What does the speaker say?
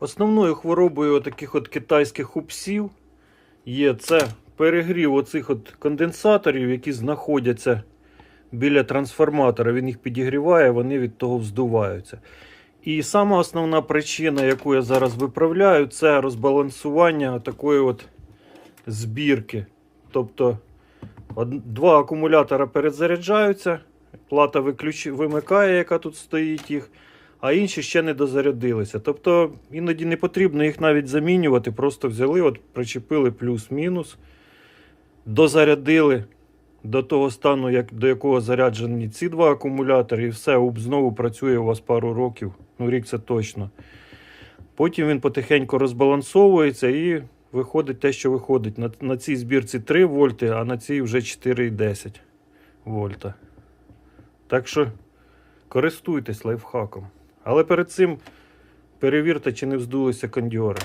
Основною хворобою таких от китайських упсів є це перегрів оцих от конденсаторів, які знаходяться біля трансформатора. Він їх підігріває, вони від того вздуваються. І сама основна причина, яку я зараз виправляю, це розбалансування такої от збірки. Тобто два акумулятора перезаряджаються, плата виключ... вимикає, яка тут стоїть їх, а інші ще не дозарядилися. Тобто іноді не потрібно їх навіть замінювати, просто взяли, от причепили плюс-мінус, дозарядили до того стану, як, до якого заряджені ці два акумулятори, і все, УП знову працює у вас пару років. Ну, рік це точно. Потім він потихеньку розбалансовується і виходить те, що виходить. На, на цій збірці 3 вольти, а на цій вже 4,10 вольта. Так що користуйтесь лайфхаком. Але перед цим перевірте, чи не вздулися кондьори.